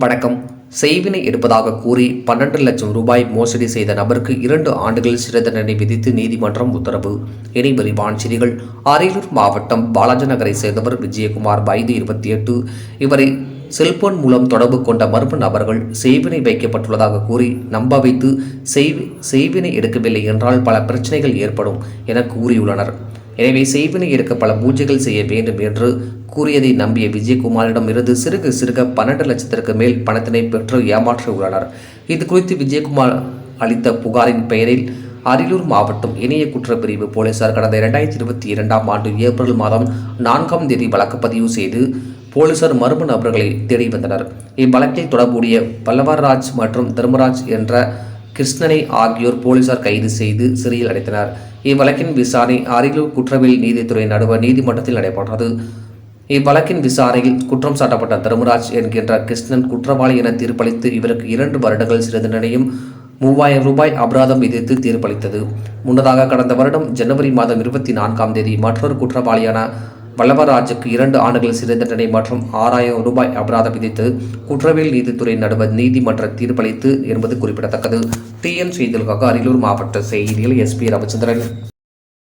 வணக்கம். செய்வினை எடுப்பதாக கூறி பன்னெண்டு லட்சம் ரூபாய் மோசடி செய்த நபருக்கு இரண்டு ஆண்டுகள் சிறை தண்டனை விதித்து நீதிமன்றம் உத்தரவு. இனி விரிவான செய்திகள். அரியலூர் மாவட்டம் பாலாஜி நகரை சேர்ந்தவர் விஜயகுமார் வயது இருபத்தி எட்டு. இவரை செல்போன் மூலம் தொடர்பு கொண்ட மர்ம நபர்கள் செய்வினை வைக்கப்பட்டுள்ளதாக கூறி நம்ப வைத்து செய்வி செய்வினை எடுக்கவில்லை என்றால் பல பிரச்சனைகள் ஏற்படும் என கூறியுள்ளனர். எனவே செய்வினை இருக்க பல பூஜைகள் செய்ய வேண்டும் என்று கூறியதை நம்பிய விஜயகுமாரிடம் இருந்து சிறுக சிறுக பன்னெண்டு லட்சத்திற்கு மேல் பணத்தினை பெற்று ஏமாற்றியுள்ளனர் இது குறித்து விஜயகுமார் அளித்த புகாரின் பெயரில் அரியலூர் மாவட்டம் இணைய குற்றப்பிரிவு போலீசார் கடந்த இரண்டாயிரத்தி இருபத்தி இரண்டாம் ஆண்டு ஏப்ரல் மாதம் நான்காம் தேதி வழக்குப்பதிவு செய்து போலீசார் மர்ம நபர்களை தேடி வந்தனர். இவ்வழக்கில் தொடர்புடைய பல்லவராஜ் மற்றும் தர்மராஜ் என்ற கிருஷ்ணனை ஆகியோர் போலீசார் கைது செய்து சிறையில் அடைத்தனர். இவ்வழக்கின் விசாரணை அரியலூர் குற்றவியல் நீதித்துறை நடுவர் நீதிமன்றத்தில் நடைபெற்றது. இவ்வழக்கின் விசாரணையில் குற்றம் சாட்டப்பட்ட தர்மராஜ் என்கின்ற கிருஷ்ணன் குற்றவாளி என தீர்ப்பளித்து இவருக்கு இரண்டு வருடங்கள் சிறை தண்டனையும் மூவாயிரம் ரூபாய் அபராதம் விதித்து தீர்ப்பளித்தது. முன்னதாக கடந்த வருடம் ஜனவரி மாதம் இருபத்தி நான்காம் தேதி மற்றொரு குற்றவாளியான வல்லவராஜுக்கு இரண்டு ஆண்டுகள் சிறை தண்டனை மற்றும் ஆறாயிரம் ரூபாய் அபராதம் விதித்து குற்றவியல் நீதித்துறை நடுவர் நீதிமன்ற தீர்ப்பளித்து என்பது குறிப்பிடத்தக்கது. டிஎன் செய்திகளுக்காக அரியலூர் மாவட்ட செய்தியில் எஸ்பி ரவிச்சந்திரன்.